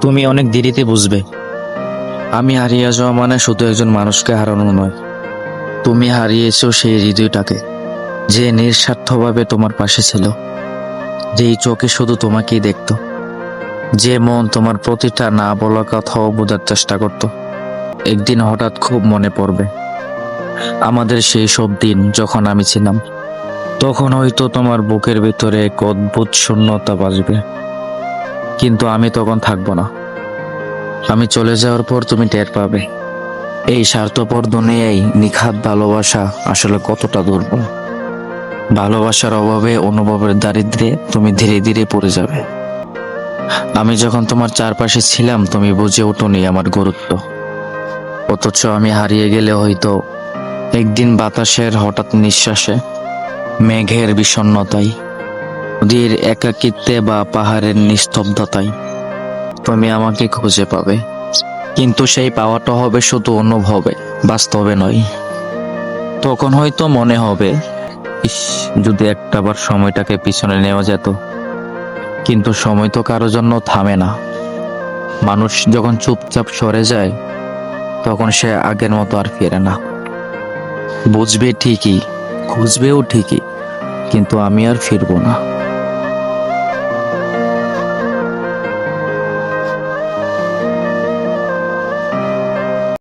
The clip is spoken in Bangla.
তুমি অনেক দেরিতে বুঝবে। আমি হারিয়ে যাওয়া মানে শুধু একজন মানুষকে হারানো নয়। তুমি হারিয়েছো সেই হৃদয়টাকে, যে নিঃস্বার্থভাবে তোমার পাশে ছিল যেই চোখে শুধু তোমাকেই দেখতো, যে মন তোমার প্রতিটা না বলা কথাও বোঝার চেষ্টা করত। একদিন হঠাৎ খুব মনে পড়বে, আমাদের সেই সব দিন যখন আমি ছিলাম, তখন হয়তো তোমার বুকের ভিতরে এক অদ্ভুত শূন্যতা বাজবে। কিন্তু আমি তখন থাকব না। আমি চলে যাওয়ার পর তুমি টের পাবে। এই স্বার্থপর দুনিয়ায় নিখাত ভালোবাসা আসলে কতটা দুর্বল। ভালোবাসার অভাবে, অনুভবের দারিদ্রে তুমি ধীরে ধীরে পড়ে যাবে। আমি যখন তোমার চারপাশে ছিলাম, তুমি বুঝে ওঠোনি আমার গুরুত্ব। অথচ আমি হারিয়ে গেলে হয়তো একদিন বাতাসের হঠাৎ নিঃশ্বাসে, মেঘের বিষণ্ণতায় নদীর একাকিত্বে বা পাহাড়ের নিস্তব্ধতায়। তুমি আমাকে খুঁজে পাবে। কিন্তু সেই পাওয়াটা হবে শুধু অনুভবে, বাস্তবে নয়। তখন হয়তো মনে হবে, ইস, যদি একটাবার সময়টাকে পিছনে নেওয়া যেত। কিন্তু সময় তো কারও জন্য থামে না। মানুষ যখন চুপচাপ সরে যায়, তখন সে আগের মতো আর ফিরে না। বুঝবে ঠিকই, খুঁজবেও ঠিকই, কিন্তু আমি আর ফিরবো না।